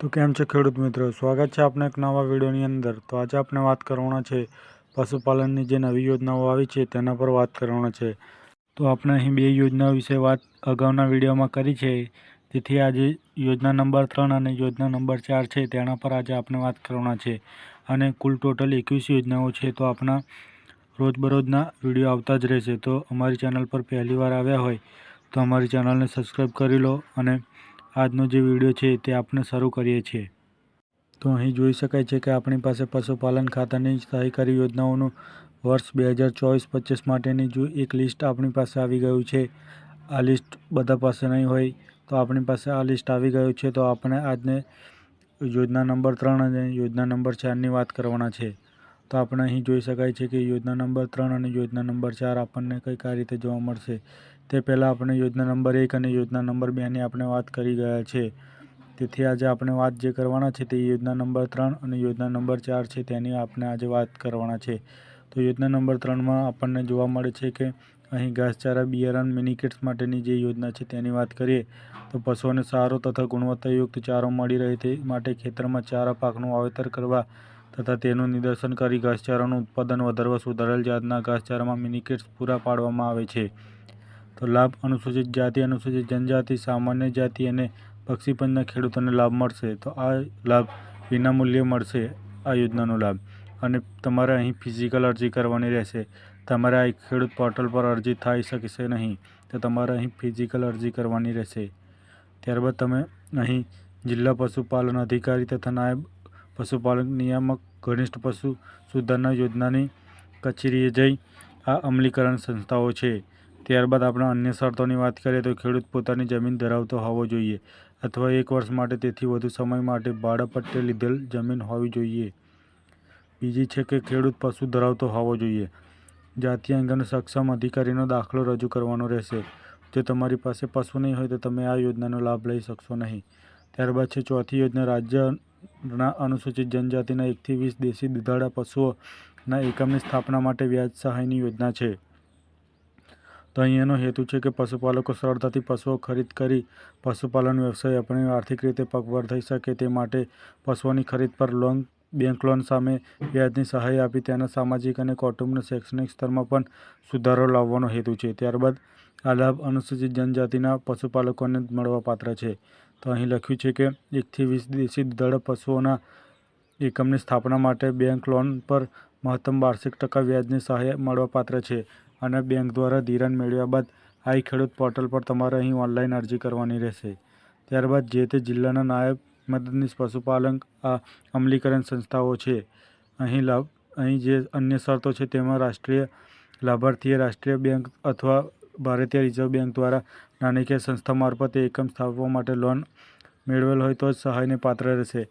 તો કેમ છે ખેડૂત મિત્રો? સ્વાગત છે આપને એક નવા વિડીયોની અંદર. તો આજે આપણે વાત કરવાના છે પશુપાલનની જે નવી યોજનાઓ આવી છે તેના પર વાત કરવાના છે. તો આપણે અહીં બે યોજનાઓ વિશે વાત અગાઉના વિડીયોમાં કરી છે. તેથી આજે યોજના નંબર ત્રણ અને યોજના નંબર ચાર છે તેના પર આજે આપણે વાત કરવાના છે. અને કુલ ટોટલ એકવીસ યોજનાઓ છે તો આપણા રોજબરોજના વીડિયો આવતા જ રહેશે. તો અમારી ચેનલ પર પહેલી વાર આવ્યા હોય તો અમારી ચેનલને સબસ્ક્રાઈબ કરી લો અને આજનો જે વીડિયો છે તે આપણે શરૂ કરીએ છીએ. તો અહીં જોઈ શકાય છે કે આપણી પાસે પશુપાલન ખાતાની સહાયકારી યોજનાઓનું વર્ષ બે હજાર ચોવીસ પચીસ માટેની જો એક લિસ્ટ આપણી પાસે આવી ગયું છે, આ લિસ્ટ બધા પાસે નહીં હોય તો આપણી પાસે આ લિસ્ટ આવી ગયું છે, તો આપણે આજને યોજના નંબર ત્રણ અને યોજના નંબર ચારની વાત કરવાના છે. તો આપણે અહીં જોઈ શકાય છે કે યોજના નંબર ત્રણ અને યોજના નંબર ચાર આપણને કંઈક આ રીતે જોવા મળશે. તે પહેલાં આપણે યોજના નંબર એક અને યોજના નંબર બેની આપણે વાત કરી ગયા છે. તેથી આજે આપણે વાત જે કરવાના છે તે યોજના નંબર ત્રણ અને યોજના નંબર ચાર છે તેની આપણે આજે વાત કરવાના છે. તો યોજના નંબર ત્રણમાં આપણને જોવા મળે છે કે અહીં ઘાસચારા, બિયારણ, મિનિકેટ્સ માટેની જે યોજના છે તેની વાત કરીએ તો પશુઓને સારો તથા ગુણવત્તાયુક્ત ચારો મળી રહે તે માટે ખેતરમાં ચારા પાકનું વાવેતર કરવા તથા તેનું નિદર્શન કરી ઘાસચારાનું ઉત્પાદન વધારવા સુધારેલ જાતના ઘાસચારામાં મિનિકેટ્સ પૂરા પાડવામાં આવે છે. તો લાભ અનુસૂચિત જાતિ, અનુસૂચિત જનજાતિ, સામાન્ય જાતિ અને પક્ષીપંજના ખેડૂતોને લાભ મળશે. તો આ લાભ વિનામૂલ્યે મળશે, આ યોજનાનો લાભ. અને તમારે અહીં ફિઝિકલ અરજી કરવાની રહેશે. તમારે આ ખેડૂત પોર્ટલ પર અરજી થઈ શકશે નહીં. તો તમારે અહીં ફિઝિકલ અરજી કરવાની રહેશે. ત્યારબાદ તમે અહીં જિલ્લા પશુપાલન અધિકારી તથા નાયબ પશુપાલન નિયામક, ઘનિષ્ઠ પશુ સુધારણા યોજનાની કચેરીએ જઈ આ અમલીકરણ સંસ્થાઓ છે. ત્યારબાદ આપણે અન્ય શરતોની વાત કરીએ તો ખેડૂત પોતાની જમીન ધરાવતો હોવો જોઈએ અથવા એક વર્ષ માટે તેથી વધુ સમય માટે ભાડાપટ્ટે લીધેલ જમીન હોવી જોઈએ. બીજી છે કે ખેડૂત પશુ ધરાવતો હોવો જોઈએ. જાતિ અંગેનો સક્ષમ અધિકારીનો દાખલો રજૂ કરવાનો રહેશે. જો તમારી પાસે પશુ નહીં હોય તો તમે આ યોજનાનો લાભ લઈ શકશો નહીં. ત્યારબાદ છે ચોથી યોજના, રાજ્યના અનુસૂચિત જનજાતિના એકથી વીસ દેશી દુધાળા પશુઓના એકમની સ્થાપના માટે વ્યાજ સહાયની યોજના છે. તો અહીંયાનો હેતુ છે કે પશુપાલકો સરળતાથી પશુઓ ખરીદ કરી પશુપાલન વ્યવસાય આપણે આર્થિક રીતે પગભર થઈ શકે તે માટે પશુઓની ખરીદ પર લોન, બેંક લોન સામે વ્યાજની સહાય આપી તેના સામાજિક અને કૌટુંબિક શૈક્ષણિક સ્તરમાં પણ સુધારો લાવવાનો હેતુ છે. ત્યારબાદ આ લાભ અનુસૂચિત જનજાતિના પશુપાલકોને મળવાપાત્ર છે. તો અહીં લખ્યું છે કે એકથી વીસ દેશી દળ પશુઓના એકમની સ્થાપના માટે બેંક લોન પર મહત્તમ વાર્ષિક ટકા વ્યાજની સહાય મળવાપાત્ર છે. અને બેંક દ્વારા ધિરાણ મેળવ્યા બાદ આઈ ખેડૂત પોર્ટલ પર તમારે અહીં ઓનલાઈન અરજી કરવાની રહેશે. ત્યારબાદ જે તે જિલ્લાના નાયબ મદદનીશ પશુપાલન આ અમલીકરણ સંસ્થાઓ છે. અહીં લાભ, અહીં જે અન્ય શરતો છે તેમાં રાષ્ટ્રીય લાભાર્થીએ રાષ્ટ્રીય બેંક અથવા ભારતીય રિઝર્વ બેંક દ્વારા નાણાકીય સંસ્થા મારફતે એકમ સ્થાપવા માટે લોન મેળવેલ હોય તો જ સહાયને પાત્ર રહેશે.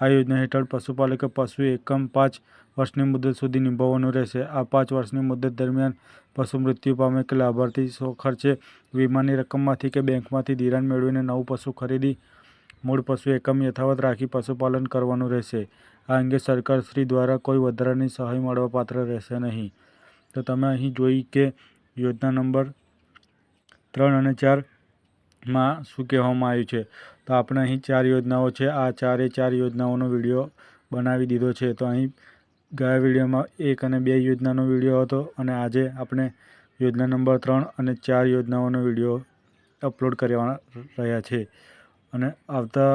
આ યોજના હેઠળ પશુપાલકે પશુ એકમ પાંચ વર્ષની મુદત સુધી નિભાવવાનું રહેશે. આ પાંચ વર્ષની મુદત દરમિયાન પશુ મૃત્યુ પામે કે લાભાર્થી ખર્ચે વીમાની રકમમાંથી કે બેંકમાંથી ધિરાણ મેળવીને નવું પશુ ખરીદી, મૂળ પશુ એકમ યથાવત રાખી પશુપાલન કરવાનું રહેશે. આ અંગે સરકારશ્રી દ્વારા કોઈ વધારાની સહાય મળવાપાત્ર રહેશે નહીં. તો તમે અહીં જોઈ કે યોજના નંબર ત્રણ અને ચારમાં શું કહેવામાં આવ્યું છે? તો આપણે અહીં ચાર યોજનાઓ છે. આ ચારે ચાર યોજનાઓનો વીડિયો બનાવી દીધો છે. તો અહીં ગયા વિડીયોમાં એક અને બે યોજનાનો વીડિયો હતો અને આજે આપણે યોજના નંબર ત્રણ અને ચાર યોજનાઓનો વીડિયો અપલોડ કરવા રહ્યા છે. અને આવતા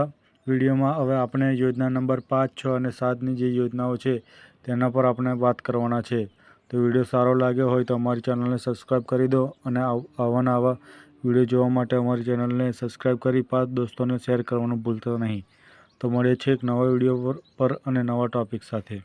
વિડીયોમાં હવે આપણે યોજના નંબર પાંચ, છ અને સાતની જે યોજનાઓ છે તેના પર આપણે વાત કરવાના છે. તો વીડિયો સારો લાગ્યો હોય તો અમારી ચેનલને સબસ્ક્રાઈબ કરી દો અને આવવાના આવા વીડિયો જોવા માટે અમારી ચેનલને સબસ્ક્રાઈબ કરી પાંચ દોસ્તોને શેર કરવાનું ભૂલતા નહીં. તો મળે છે એક નવા વીડિયો પર અને નવા ટૉપિક સાથે.